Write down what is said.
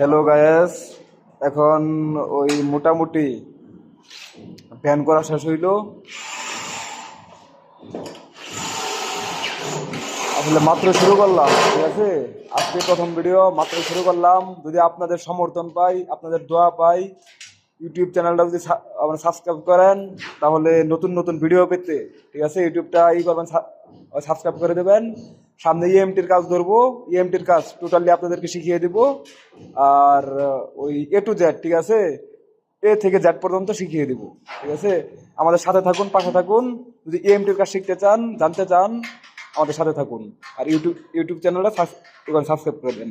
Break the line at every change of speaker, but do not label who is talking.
Hello guys এখন ওই মোটামুটি ফ্যান করা শেষ হইল। আসলে মাত্র শুরু করলাম, ঠিক আছে? আজকে প্রথম ভিডিও মাত্র শুরু করলাম। যদি আপনাদের সমর্থন পাই, আপনাদের দোয়া পাই ইউটিউব চ্যানেলটা যদি সাবস্ক্রাইব করেন, তাহলে নতুন নতুন ভিডিও পেতে, ঠিক আছে? ইউটিউবটা ই করবেন সাবস্ক্রাইব করে দেবেন। সামনে E ইএমটির কাজ ধরবো। ইএমটির কাজ টোটালি আপনাদেরকে শিখিয়ে দিব। আর ওই এ টু জ্যাড ঠিক আছে? এ থেকে জ্যাড পর্যন্ত শিখিয়ে দিব, ঠিক আছে? আমাদের সাথে থাকুন, পাশে থাকুন। যদি E ইএমটির কাজ শিখতে চান, জানতে চান, আমাদের সাথে থাকুন। আর ইউটিউব ইউটিউব চ্যানেলটা সাবস্ক্রাইব করে দেন।